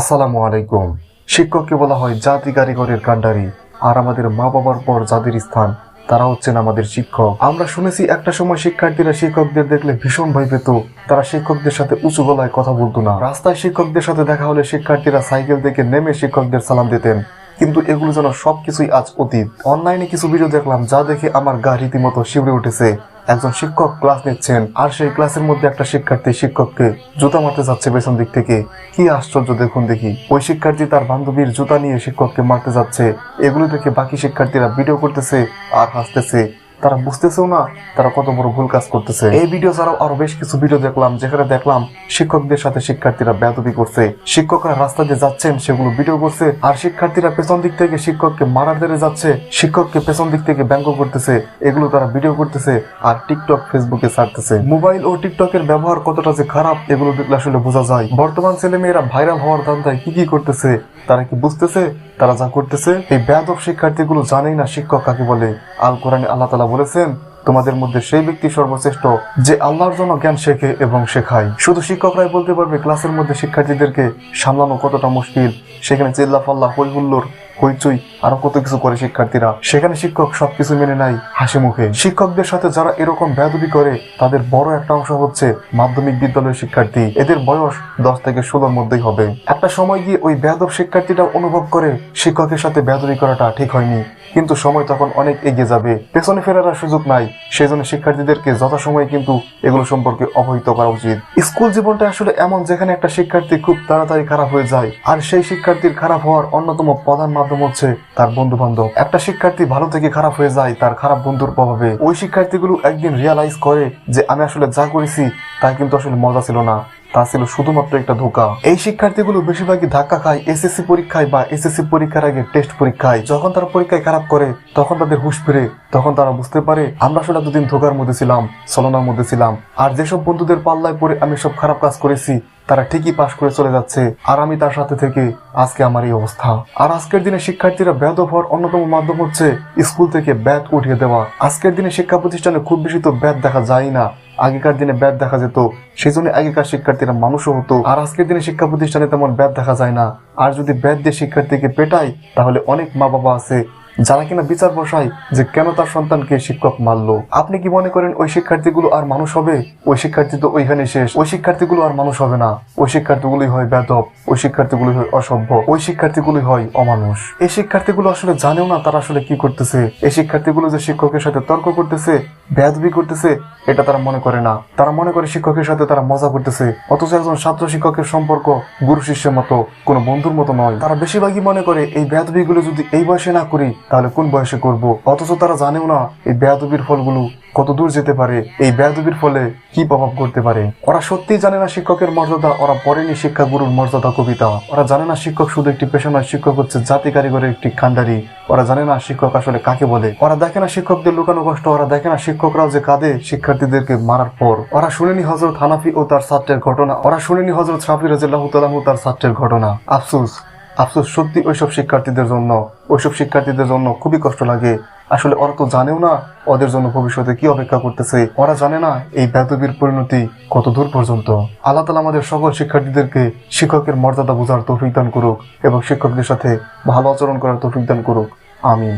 আসসালামু আলাইকুম। শিক্ষককে বলা হয় জাতি কারিগরের কাণ্ডারি। আর আমাদের মা বাবার পর যাদের স্থান তারা হচ্ছেন আমাদের শিক্ষক। আমরা শুনেছি একটা সময় শিক্ষার্থীরা শিক্ষকদের দেখলে ভীষণ ভয় পেত। তারা শিক্ষকদের সাথে উঁচু গলায় কথা বলতো না। রাস্তায় শিক্ষকদের সাথে দেখা হলে শিক্ষার্থীরা সাইকেল থেকে নেমে শিক্ষকদের সালাম দিতেন। কিন্তু এগুলো যেন সবকিছুই আজ অতীত। অনলাইনে কিছু ভিডিও দেখলাম যা দেখে আমার গা রীতিমতো শিউরে উঠেছে। একজন শিক্ষক ক্লাস নিচ্ছেন, আর সেই ক্লাসের মধ্যে একটা শিক্ষার্থী শিক্ষককে জুতা মারতে যাচ্ছে পেছন দিক থেকে। কি আশ্চর্য দেখুন দেখি। ওই শিক্ষার্থী তার বান্ধবীর জুতা নিয়ে শিক্ষককে মারতে যাচ্ছে। এগুলো দেখে বাকি শিক্ষার্থীরা ভিডিও করতেছে আর হাসতেছে। তারা বুঝতেছেও না, তারা কত বড় ভুল কাজ করতেছে। এই ভিডিও ছাড়াও আরও বেশ কিছু ভিডিও দেখলাম, যেখানে দেখলাম শিক্ষকদের সাথে শিক্ষার্থীরা বেদবি করছে। শিক্ষকরা রাস্তা দিয়ে যাচ্ছেন, সেগুলো ভিডিও করছে, আর শিক্ষার্থীরা পেছন দিক থেকে শিক্ষককে মারার ধরে যাচ্ছে, শিক্ষককে পেছন দিক থেকে ব্যঙ্গ করতেছে, এগুলো তারা ভিডিও করতেছে, আর টিকটক ফেসবুকে ছাড়তেছে। মোবাইল ও টিকটকের ব্যবহার কতটা যে খারাপ, এগুলো দেখলে আসলে বোঝা যায়। বর্তমান ছেলে মেয়েরা ভাইরাল হওয়ার ধান্দায় কি কি করতেছে, তারা কি বুঝতেছে, তারা যা করতেছে, এই বেয়াদব শিক্ষার্থীগুলো জানেই না শিক্ষক কাকে বলে। আল কোরআনে আল্লাহ তালা বলেছেন, তোমাদের মধ্যে সেই ব্যক্তি সর্বশ্রেষ্ঠ যে আল্লাহর জন্য জ্ঞান শেখে এবং শেখায়। শুধু শিক্ষকরাই বলতে পারবে, ক্লাসের মধ্যে শিক্ষার্থীদেরকে সামলানো কতটা মুশকিল। সেখানে চিল্লা ফাল্লা হই হুল্লোর হইচই আরও কত কিছু করে শিক্ষার্থীরা। সেখানে শিক্ষক সবকিছু মেনে নাই হাসি মুখে। শিক্ষকদের সাথে যারা এরকম বেয়াদবি করে, তাদের বড় একটা অংশ হচ্ছে মাধ্যমিক বিদ্যালয়ের শিক্ষার্থী। এদের বয়স দশ থেকে ষোলোর মধ্যেই হবে। একটা সময় গিয়ে ওই বেয়াদব শিক্ষার্থীরা অনুভব করে শিক্ষকের সাথে বেয়াদবি করাটা ঠিক হয়নি। কিন্তু সময় তখন অনেক এগিয়ে যাবে। পেছনে ফেরার সুযোগ নাই। সেই জন্য শিক্ষার্থীদেরকে যথাসময়ে কিন্তু এগুলো সম্পর্কে অবহিত করা উচিত। স্কুল জীবনটা আসলে এমন যেখানে একটা শিক্ষার্থী খুব তাড়াতাড়ি খারাপ হয়ে যায়, আর সেই শিক্ষার্থীর খারাপ হওয়ার অন্যতম প্রধান মাধ্যম হচ্ছে তার বন্ধু বান্ধব একটা শিক্ষার্থী ভালো থেকে খারাপ হয়ে যায়, তার খারাপ বন্ধুর প্রভাবে। ওই শিক্ষার্থীগুলো একদিন রিয়ালাইজ করে যে, আমি আসলে যা করেছি তা কিন্তু আসলে মজা ছিল না। তা ছিল শুধুমাত্র একটা ধোকা। এই শিক্ষার্থীগুলো বেশিরভাগই ধাক্কা খায় এসএসসি পরীক্ষায় বা এসএসসি পরীক্ষার আগে টেস্ট পরীক্ষায়। যখন তারা পরীক্ষায় খারাপ করে, তখন তাদের হুশ ফিরে, তখন তারা বুঝতে পারে, আমরা আসলে এতদিন ধোকার মধ্যে ছিলাম, ছলনার মধ্যে ছিলাম। আর যেসব বন্ধুদের পাল্লায় পড়ে আমি সব খারাপ কাজ করেছি, তারা ঠিকই পাশ করে চলে যাচ্ছে। আর আমি তার সাথে থেকে আজকে আমার এই অবস্থা। আর আজকের দিনে শিক্ষার্থীরা ব্যাধ হওয়ার অন্যতম মাধ্যম হচ্ছে স্কুল থেকে ব্যাথ উঠিয়ে দেওয়া। আজকের দিনে শিক্ষা প্রতিষ্ঠানে খুব বেশি তো ব্যাথ দেখা যায় না। আগেকার দিনে ব্যাথ দেখা যেত সেই জন্য আগেকার শিক্ষার্থীরা মানুষও হতো। আর আজকের দিনে শিক্ষা প্রতিষ্ঠানে তেমন ব্যাথ দেখা যায় না। আর যদি ব্যাথ দিয়ে শিক্ষার্থীকে পেটায়, তাহলে অনেক মা বাবা আছে যারা কিনা বিচার বসায় যে কেন তার সন্তানকে শিক্ষক মারলো? আপনি কি মনে করেন ওই শিক্ষার্থীগুলো আর মানুষ হবে? ওই শিক্ষার্থী তো ওইখানে শেষ। ওই শিক্ষার্থীগুলো আর মানুষ হবে না। ওই শিক্ষার্থীগুলোই হয় বেদব। ওই শিক্ষার্থীগুলোই হয় অসভ্য। ওই শিক্ষার্থীগুলোই হয় অমানুষ। এই শিক্ষার্থীগুলো আসলে জানেও না তারা আসলে কি করতেছে। এই শিক্ষার্থীগুলো যে শিক্ষকের সাথে তর্ক করতেছে বেদবি করতেছে, এটা তারা মনে করে না। তারা মনে করে শিক্ষকের সাথে তারা মজা করতেছে। অথচ একজন ছাত্র শিক্ষকের সম্পর্ক গুরু শিষ্যের মতো, কোনো বন্ধুর মতো নয়। তারা বেশিরভাগই মনে করে, এই বেদবিগুলো যদি এই বয়সে না করি তাহলে কোন বয়সে করব? অথচ তারা জানেও না এই বেয়াদবির ফলগুলো কত দূর যেতে পারে। এই বেয়াদবির ফলে কি প্রভাব করতে পারে? ওরা সত্যিই জানে না শিক্ষকের মর্যাদা। ওরা পড়েনি শিক্ষা গুরুর মর্যাদা কবিতা। ওরা জানে না শিক্ষক শুধু একটি পেশা নয়, শিক্ষক হচ্ছে জাতি কারিগরের একটি কান্ডারি ওরা জানে না শিক্ষক আসলে কাকে বলে। ওরা দেখে না শিক্ষকদের লুকানো কষ্ট। ওরা দেখে না শিক্ষকরাও যে কাঁদে শিক্ষার্থীদেরকে মারার পর। ওরা শুনেনি হজরত হানাফি ও তার ছাত্রের ঘটনা। ওরা শুনেনি হজরত সাফি রাজিল্লাহ তালাহু তার ছাত্রের ঘটনা। আফসুস। আফসোস, সত্যি ওইসব শিক্ষার্থীদের জন্য, ওইসব শিক্ষার্থীদের জন্য খুবই কষ্ট লাগে। আসলে ওরা তো জানেও না ওদের জন্য ভবিষ্যতে কি অপেক্ষা করতেছে। ওরা জানে না এই বেদবির পরিণতি কত দূর পর্যন্ত। আল্লাহ তালা আমাদের সকল শিক্ষার্থীদেরকে শিক্ষকের মর্যাদা বোঝার তৌফিক দান করুক এবং শিক্ষকদের সাথে ভালো আচরণ করার তৌফিক দান করুক। আমিন।